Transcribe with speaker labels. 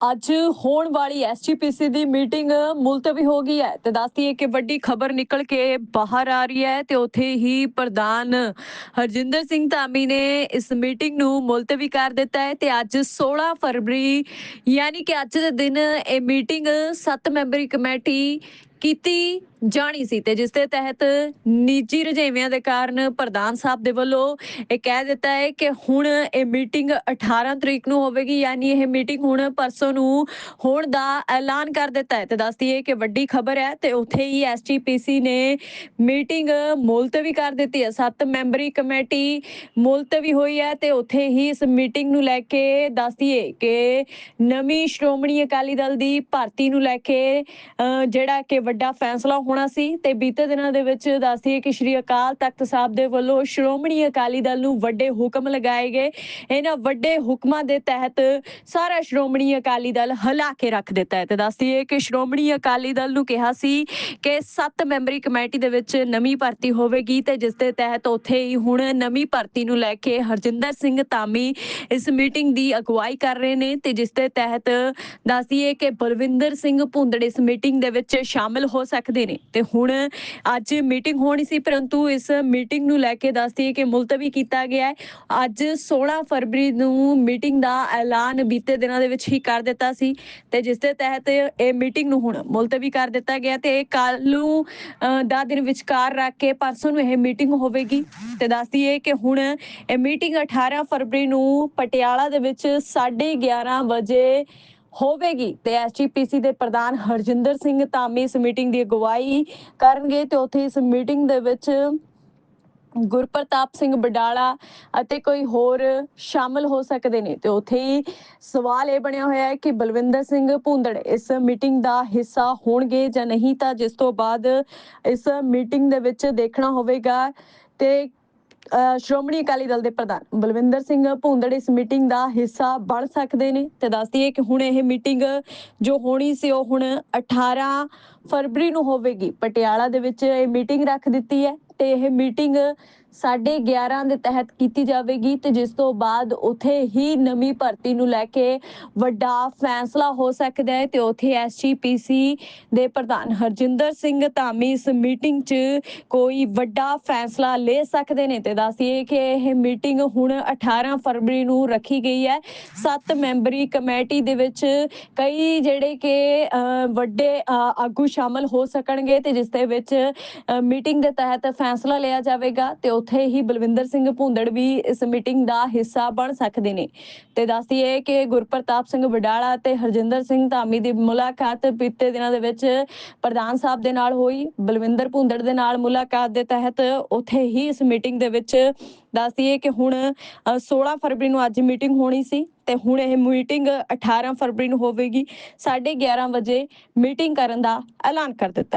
Speaker 1: ਅੱਜ ਹੋਣ ਵਾਲੀ ਐਸਜੀਪੀਸੀ ਦੀ ਮੀਟਿੰਗ ਮੁਲਤਵੀ ਹੋ ਗਈ ਹੈ ਤੇ ਦੱਸਦੀ ਹੈ ਕਿ ਵੱਡੀ ਖਬਰ ਨਿਕਲ ਕੇ ਬਾਹਰ ਆ ਰਹੀ ਹੈ ਤੇ ਉੱਥੇ ਹੀ ਪ੍ਰਧਾਨ ਹਰਜਿੰਦਰ ਸਿੰਘ ਧਾਮੀ ਨੇ ਇਸ ਮੀਟਿੰਗ ਨੂੰ ਮੁਲਤਵੀ ਕਰ ਦਿੱਤਾ ਹੈ ਤੇ ਅੱਜ 16 ਫਰਵਰੀ ਯਾਨੀ ਕਿ ਅੱਜ ਦੇ ਦਿਨ ਇਹ ਮੀਟਿੰਗ 7 ਮੈਂਬਰੀ ਕਮੇਟੀ ਕੀਤੀ ਜਾਣੀ ਸੀ ਤੇ ਜਿਸ ਦੇ ਤਹਿਤ ਨਿੱਜੀ ਰੁਝੇਵਿਆਂ ਦੇ ਕਾਰਨ ਪ੍ਰਧਾਨ ਸਾਹਿਬ ਦੇ ਵੱਲੋਂ ਇਹ ਕਹਿ ਦਿੱਤਾ ਹੈ ਕਿ ਹੁਣ ਇਹ ਮੀਟਿੰਗ 18 ਤਰੀਕ ਨੂੰ ਹੋਵੇਗੀ ਯਾਨੀ ਇਹ ਮੀਟਿੰਗ ਹੁਣ ਪਰਸੋਂ ਨੂੰ ਹੋਣ ਦਾ ਐਲਾਨ ਕਰ ਦਿੱਤਾ ਹੈ। ਤੇ ਦੱਸਦੀ ਹੈ ਕਿ ਵੱਡੀ ਖਬਰ ਹੈ ਤੇ ਉੱਥੇ ਹੀ ਐਸਜੀਪੀਸੀ ਨੇ ਮੀਟਿੰਗ ਮੁਲਤਵੀ ਕਰ ਦਿੱਤੀ ਹੈ। ਸੱਤ ਮੈਂਬਰੀ ਕਮੇਟੀ ਮੁਲਤਵੀ ਹੋਈ ਹੈ ਤੇ ਉੱਥੇ ਹੀ ਇਸ ਮੀਟਿੰਗ ਨੂੰ ਲੈ ਕੇ ਦੱਸਦੀ ਹੈ ਕਿ ਨਵੀਂ ਸ਼੍ਰੋਮਣੀ ਅਕਾਲੀ ਦਲ ਦੀ ਭਰਤੀ ਨੂੰ ਲੈ ਕੇ ਅਹ, ਜਿਹੜਾ ਕਿ ਵੱਡਾ ਫੈਸਲਾ ਹੋਣਾ ਸੀ ਤੇ ਬੀਤੇ ਦਿਨਾਂ ਦੇ ਵਿੱਚ ਦੱਸਦੀਏ ਕਿ ਸ਼੍ਰੀ ਅਕਾਲ ਤਖਤ ਸਾਹਿਬ ਦੇ ਵੱਲੋਂ ਸ਼੍ਰੋਮਣੀ ਅਕਾਲੀ ਦਲ ਨੂੰ ਵੱਡੇ ਹੁਕਮ ਲਗਾਏ ਗਏ। ਇਹਨਾਂ ਵੱਡੇ ਹੁਕਮਾਂ ਦੇ ਤਹਿਤ ਸਾਰਾ ਸ਼੍ਰੋਮਣੀ ਅਕਾਲੀ ਦਲ ਹਲਾ ਕੇ ਰੱਖ ਦਿੱਤਾ ਹੈ। ਤੇ ਦੱਸਦੀਏ ਕਿ ਸ਼੍ਰੋਮਣੀ ਅਕਾਲੀ ਦਲ ਨੂੰ ਕਿਹਾ ਸੀ ਕਿ 7 ਮੈਂਬਰੀ ਕਮੇਟੀ ਦੇ ਵਿੱਚ ਨਵੀਂ ਭਰਤੀ ਹੋਵੇਗੀ ਤੇ ਜਿਸ ਦੇ ਤਹਿਤ ਉੱਥੇ ਹੀ ਹੁਣ ਨਵੀਂ ਭਰਤੀ ਨੂੰ ਲੈ ਕੇ ਹਰਜਿੰਦਰ ਸਿੰਘ ਧਾਮੀ ਇਸ ਮੀਟਿੰਗ ਦੀ ਅਗਵਾਈ ਕਰ ਰਹੇ ਨੇ ਤੇ ਜਿਸ ਦੇ ਤਹਿਤ ਦੱਸਦੀਏ ਕਿ ਬਲਵਿੰਦਰ ਸਿੰਘ ਭੁੰਦੜ ਇਸ ਮੀਟਿੰਗ ਦੇ ਵਿੱਚ ਸ਼ਾਮਲ ਹੋ ਸਕਦੇ ਨੇ। ਤੇ ਹੁਣ ਅੱਜ ਮੀਟਿੰਗ ਹੋਣੀ ਸੀ, ਪਰੰਤੂ ਇਸ ਮੀਟਿੰਗ ਨੂੰ ਲੈ ਕੇ ਦੱਸਦੀਏ ਕਿ ਮੁਲਤਵੀ ਕੀਤਾ ਗਿਆ ਹੈ। ਅੱਜ 16 ਫਰਵਰੀ ਨੂੰ ਮੀਟਿੰਗ ਦਾ ਐਲਾਨ ਬੀਤੇ ਦਿਨਾਂ ਦੇ ਵਿੱਚ ਹੀ ਕਰ ਦਿੱਤਾ ਸੀ ਤੇ ਜਿਸ ਦੇ ਤਹਿਤ ਇਹ ਮੀਟਿੰਗ ਨੂੰ ਹੁਣ ਮੁਲਤਵੀ ਕਰ ਦਿੱਤਾ ਗਿਆ ਤੇ ਕੱਲ ਨੂੰ ਦਾ ਦਿਨ ਵਿਚਕਾਰ ਰੱਖ ਕੇ ਪਰਸੋਂ ਨੂੰ ਇਹ ਮੀਟਿੰਗ ਹੋਵੇਗੀ। ਤੇ ਦੱਸਦੀਏ ਕਿ ਹੁਣ ਇਹ ਮੀਟਿੰਗ 18 ਫਰਵਰੀ ਨੂੰ ਪਟਿਆਲਾ ਦੇ ਵਿੱਚ 11:30 ਵਜੇ ਹੋਵੇਗੀ। ਤੇ ਐਸਜੀਪੀਸੀ ਦੇ ਪ੍ਰਧਾਨ ਹਰਜਿੰਦਰ ਸਿੰਘ ਧਾਮੀ ਇਸ ਮੀਟਿੰਗ ਦੀ ਅਗਵਾਈ ਕਰਨਗੇ ਤੇ ਉੱਥੇ ਇਸ ਮੀਟਿੰਗ ਦੇ ਵਿੱਚ ਗੁਰਪ੍ਰਤਾਪ ਸਿੰਘ ਬਡਾਲਾ ਅਤੇ ਕੋਈ ਹੋਰ ਸ਼ਾਮਲ ਹੋ ਸਕਦੇ ਨੇ। ਤੇ ਉੱਥੇ ਹੀ ਸਵਾਲ ਇਹ ਬਣਿਆ ਹੋਇਆ ਹੈ ਕਿ ਬਲਵਿੰਦਰ ਸਿੰਘ ਭੁੰਦੜ ਇਸ ਮੀਟਿੰਗ ਦਾ ਹਿੱਸਾ ਹੋਣਗੇ ਜਾਂ ਨਹੀਂ ਤਾਂ ਜਿਸ ਤੋਂ ਬਾਅਦ ਇਸ ਮੀਟਿੰਗ ਦੇ ਵਿੱਚ ਦੇਖਣਾ ਹੋਵੇਗਾ। ਤੇ ਸ਼੍ਰੋਮਣੀ ਅਕਾਲੀ ਦਲ ਦੇ ਪ੍ਰਧਾਨ ਬਲਵਿੰਦਰ ਸਿੰਘ ਭੁੰਦੜ ਇਸ ਮੀਟਿੰਗ ਦਾ ਹਿੱਸਾ ਬਣ ਸਕਦੇ ਨੇ ਤੇ ਦੱਸਦੀ ਹੈ ਕਿ ਹੁਣ ਇਹ ਮੀਟਿੰਗ ਜੋ ਹੋਣੀ ਸੀ ਉਹ ਹੁਣ 18 ਫਰਵਰੀ ਨੂੰ ਹੋਵੇਗੀ। ਪਟਿਆਲਾ ਦੇ ਵਿੱਚ ਇਹ ਮੀਟਿੰਗ ਰੱਖ ਦਿੱਤੀ ਹੈ ਤੇ ਇਹ ਮੀਟਿੰਗ 11:30 ਦੇ ਤਹਿਤ ਕੀਤੀ ਜਾਵੇਗੀ ਤੇ ਜਿਸ ਤੋਂ ਬਾਅਦ ਉਥੇ ਹੀ ਨਵੀਂ ਭਰਤੀ ਨੂੰ ਲੈ ਕੇ ਵੱਡਾ ਫੈਸਲਾ ਹੋ ਸਕਦਾ ਹੈ ਤੇ ਉਥੇ ਐਸਜੀਪੀਸੀ ਦੇ ਪ੍ਰਧਾਨ ਹਰਜਿੰਦਰ ਸਿੰਘ ਧਾਮੀ ਇਸ ਮੀਟਿੰਗ 'ਚ ਕੋਈ ਵੱਡਾ ਫੈਸਲਾ ਲੈ ਸਕਦੇ ਨੇ ਤੇ ਦੱਸੀਏ ਕਿ ਇਹ ਮੀਟਿੰਗ ਹੁਣ 18 ਫਰਵਰੀ ਨੂੰ ਰੱਖੀ ਗਈ ਹੈ। ਸੱਤ ਮੈਂਬਰੀ ਕਮੇਟੀ ਦੇ ਵਿੱਚ ਕਈ ਜਿਹੜੇ ਕਿ ਅਹ, ਵੱਡੇ ਆਗੂ ਸ਼ਾਮਲ ਹੋ ਸਕਣਗੇ ਤੇ ਜਿਸ ਦੇ ਵਿੱਚ ਮੀਟਿੰਗ ਦੇ ਤਹਿਤ ਫੈਸਲਾ ਲਿਆ ਜਾਵੇਗਾ ਤੇ ਉੱਥੇ ਹੀ ਬਲਵਿੰਦਰ ਸਿੰਘ ਭੁੰਦੜ ਵੀ ਇਸ ਮੀਟਿੰਗ ਦਾ ਹਿੱਸਾ ਬਣ ਸਕਦੇ ਨੇ। ਤੇ ਦੱਸਦੀਏ ਕਿ ਗੁਰਪ੍ਰਤਾਪ ਸਿੰਘ ਵਡਾਲਾ ਤੇ ਹਰਜਿੰਦਰ ਸਿੰਘ ਧਾਮੀ ਦੀ ਮੁਲਾਕਾਤ ਬੀਤੇ ਦਿਨਾਂ ਦੇ ਵਿੱਚ ਪ੍ਰਧਾਨ ਸਾਹਿਬ ਦੇ ਨਾਲ ਹੋਈ। ਬਲਵਿੰਦਰ ਭੁੰਦੜ ਦੇ ਨਾਲ ਮੁਲਾਕਾਤ ਦੇ ਤਹਿਤ ਉੱਥੇ ਹੀ ਇਸ ਮੀਟਿੰਗ ਦੇ ਵਿੱਚ ਦੱਸਦੀਏ ਕਿ ਹੁਣ ਅ, 16 ਫਰਵਰੀ ਨੂੰ ਅੱਜ ਮੀਟਿੰਗ ਹੋਣੀ ਸੀ ਤੇ ਹੁਣ ਇਹ ਮੀਟਿੰਗ 18 ਫਰਵਰੀ ਨੂੰ ਹੋਵੇਗੀ। 11:30 ਵਜੇ ਮੀਟਿੰਗ ਕਰਨ ਦਾ ਐਲਾਨ ਕਰ ਦਿੱਤਾ।